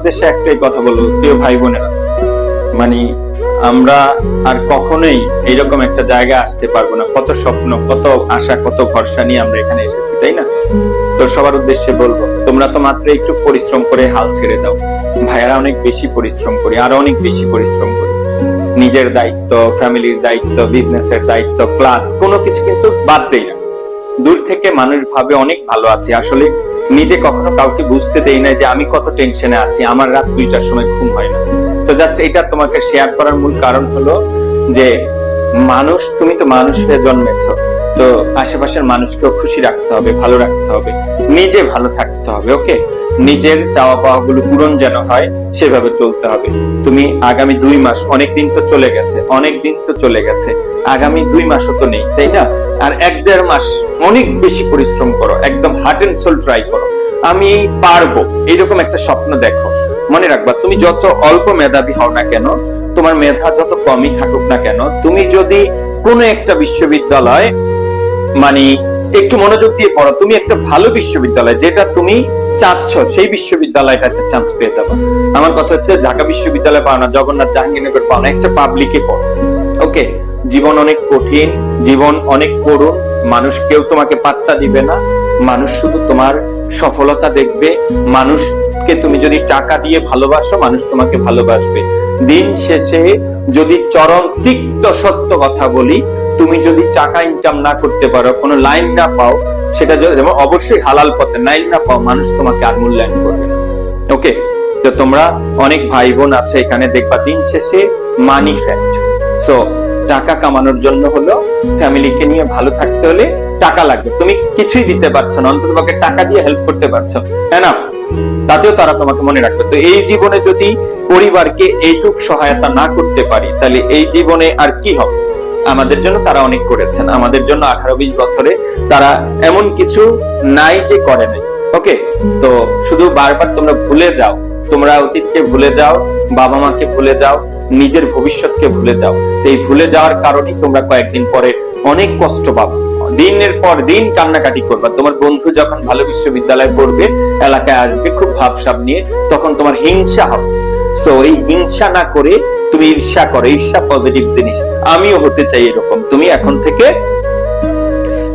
উদ্দেশ্যে একটাই কথা বলব, প্রিয় ভাই বোনেরা। মানে আমরা আর কখনোই এইরকম একটা জায়গায় আসতে পারব না। কত স্বপ্ন, কত আশা, কত ভরসা নিয়ে আমরা এখানে এসেছি, তাই না? তো সবার উদ্দেশ্যে বলব, তোমরা তো মাত্র একটু পরিশ্রম করে হাল ছেড়ে দাও। ভাইয়ারা অনেক বেশি পরিশ্রম করি, আরও অনেক বেশি পরিশ্রম করি। নিজের দায়িত্ব, ফ্যামিলির দায়িত্ব, বিজনেসের দায়িত্ব, ক্লাস, কোনো কিছু কিন্তু বাদ দেই না। দূর থেকে মানুষ ভাবে অনেক ভালো আছে। আসলে নিজে কখনো কাউকে বুঝতে দেই না যে আমি কত টেনশনে আছি, আমার রাত দুইটার সময় ঘুম হয় না। তো জাস্ট এটা তোমাকে শেয়ার করার মূল কারণ হলো যে মানুষ, তুমি তো মানুষ হয়ে জন্মেছো। তো আশেপাশের মানুষকেও খুশি রাখতে হবে, ভালো রাখতে হবে। নিজে ভালো থাকতে হবে, ওকে? নিজের চাওয়া পাওয়া গুলো পূরণ যেন হয়, সেভাবে চলতে হবে। তুমি আগামী দুই মাস অনেক দিন তো চলে গেছে অনেক দিন তো চলে গেছে। আগামী দুই মাসও তো নেই, তাই না? আর এক দেড় মাস অনেক বেশি পরিশ্রম করো, একদম হার্ট এন্ড সোল ট্রাই করো। আমি পারব এইরকম একটা স্বপ্ন দেখো। মনে রাখবা, তুমি যত অল্প মেধাবী হও না কেন তোমার মেধা যত কমই থাকুক না কেন, তুমি যদি কোনো একটা বিশ্ববিদ্যালয় মানে একটু মনোযোগ দিয়ে পড়ো, তুমি একটা ভালো বিশ্ববিদ্যালয় যেটা তুমি চাচ্ছ, সেই বিশ্ববিদ্যালয়টাতে চান্স পেয়ে যাবে। আমার কথা হচ্ছে, ঢাকা বিশ্ববিদ্যালয় পাও না জগন্নাথ জাহাঙ্গীরনগর পাও না একটা পাবলিকে পড়ো। ওকে জীবন অনেক কঠিন, জীবন অনেক করুণ, মানুষ কেউ তোমাকে পাত্তা দিবে না। মানুষ শুধু তোমার সফলতা দেখবে। মানুষকে তুমি যদি টাকা দিয়ে ভালোবাসো, মানুষ তোমাকে ভালোবাসবে। দিন শেষে যদি চরম তিক্ত সত্য কথা বলি, তুমি যদি টাকা ইনকাম না করতে পারো, কোনো লাইন না পাও, সেটা যেমন অবশ্যই হালাল পথে লাইন না পাও, মানুষ তোমাকে আর মূল্যায়ন করবে ওকে তো তোমরা অনেক ভাই বোন আছে এখানে, দেখবা দিন শেষে মানি ফ্যাক্ট সো টাকা কামানোর জন্য হলো ফ্যামিলিকে নিয়ে ভালো থাকতে হলে টাকা লাগবে। তুমি কিছুই দিতে পারছ না, অন্তত টাকা দিয়ে হেল্প করতে পারছ। এনাফ তাতেও তারা তোমাকে মনে রাখবে। তো এই জীবনে যদি পরিবারকে এইটুক সহায়তা না করতে পারি, তাহলে এই জীবনে আর কি হবে? আমাদের জন্য তারা অনেক করেছেন, আমাদের জন্য আঠারো বিশ বছরে তারা এমন কিছু নাই যে করে নাই। ওকে তো শুধু বারবার তোমরা ভুলে যাও, তোমরা অতীতকে ভুলে যাও, বাবা মাকে ভুলে যাও, নিজের ভবিষ্যৎকে ভুলে যাও। এই ভুলে যাওয়ার কারণেই তোমরা কয়েকদিন পরে অনেক কষ্ট পাবো। দিনের পর দিন কান্নাকাটি করবা। তোমার বন্ধু যখন ভালো বিশ্ববিদ্যালয়ে পড়বে, এলাকায় আসবে, খুব ভাবসাব নিয়ে, তখন তোমার হিংসা হবে। সো এই হিংসা না করে তুমি ঈর্ষা করো, ঈর্ষা পজিটিভ জিনিস। আমিও হতে চাই এরকম। তুমি এখন থেকে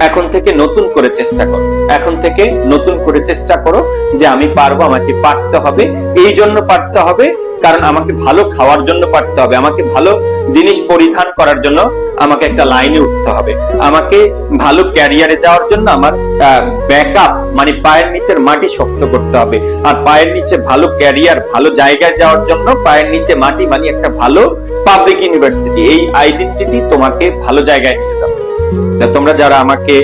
এখন থেকে নতুন করে চেষ্টা করো। এখন থেকে নতুন করে চেষ্টা করো যে আমি পারব, আমাকে পারতে হবে। এই জন্য পারতে হবে, কারণ আমাকে ভালো খাওয়ার জন্য পারতে হবে। আমাকে ভালো জিনিস পরিধান করার জন্য আমাকে একটা লাইনে উঠতে হবে। আমাকে ভালো ক্যারিয়ারে যাওয়ার জন্য আমার ব্যাকআপ মানে পায়ের নিচের মাটি শক্ত করতে হবে। আর পায়ের নিচে ভালো ক্যারিয়ার ভালো জায়গায় যাওয়ার জন্য পায়ের নিচে মাটি মানে একটা ভালো পাবলিক ইউনিভার্সিটি এই আইডেন্টিটি তোমাকে ভালো জায়গায় নিয়ে যাবে। তোমরা যারা আমাকে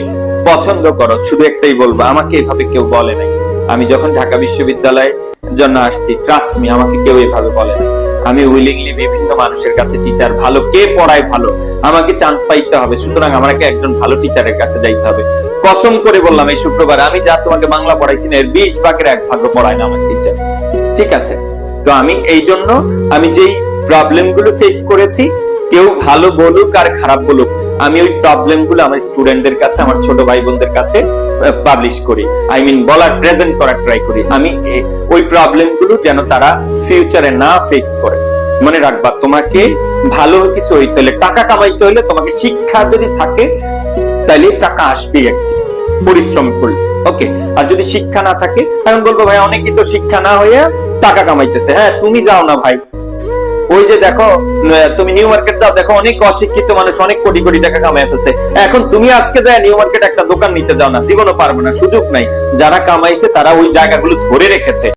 পছন্দ করো, শুধু একটাই বলব, আমাকে এভাবে কেউ বলে নাই। আমি যখন ঢাকা বিশ্ববিদ্যালয়ে জন্য আসছি ট্রাস্ট মি আমাকে কেউ এভাবে বলে নাই। আমি উইলিংলি বিভিন্ন মানুষের কাছে টিচার ভালো, কে পড়ায় ভালো, আমাকে চান্স পাইতে হবে। সুতরাং আমাকে একজন ভালো টিচারের কাছে যাইতে হবে। কসম করে বললাম এই শুক্রবার, আমি যা তোমাকে বাংলা পড়াইছি না, এর বিশ ভাগের এক ভাগ পড়ায় না আমার টিচার ঠিক আছে? তো আমি এই জন্য আমি যেই প্রবলেমগুলো ফেস করেছি, কেউ ভালো বলুক আর খারাপ বলুক আমি ওই প্রবলেমগুলো আমার স্টুডেন্টদের কাছে, আমার ছোট ভাই বোনদের কাছে পাবলিশ করি। আই মিন বলার প্রেজেন্ট করার ট্রাই করি। আমি ওই প্রবলেমগুলো যেন তারা ফিউচারে না ফেস করে। মনে রাখবা, তোমাকে ভালো কিছু হইতে হলে, টাকা কামাইতে হলে তোমাকে শিক্ষা যদি থাকে তাহলে টাকা আসবে একদিন। পরিশ্রম করলে। ওকে আর যদি শিক্ষা না থাকে এখন বলব, ভাই, অনেকেই তো শিক্ষা না হয়ে টাকা কামাইতেছে। হ্যাঁ তুমি যাও না, ভাই। ওই যে দেখো তুমি নিউ মার্কেট যাও, দেখো অনেক অশিক্ষিত মানুষ অনেক কোটি কোটি টাকা কামাই ফেলছে। এখন তুমি আজকে যায় নিউ মার্কেট একটা দোকান নিতে যাও না, জীবনও পারবে না, সুযোগ নাই। যারা কামাইছে তারা ওই জায়গাগুলো ধরে রেখেছে।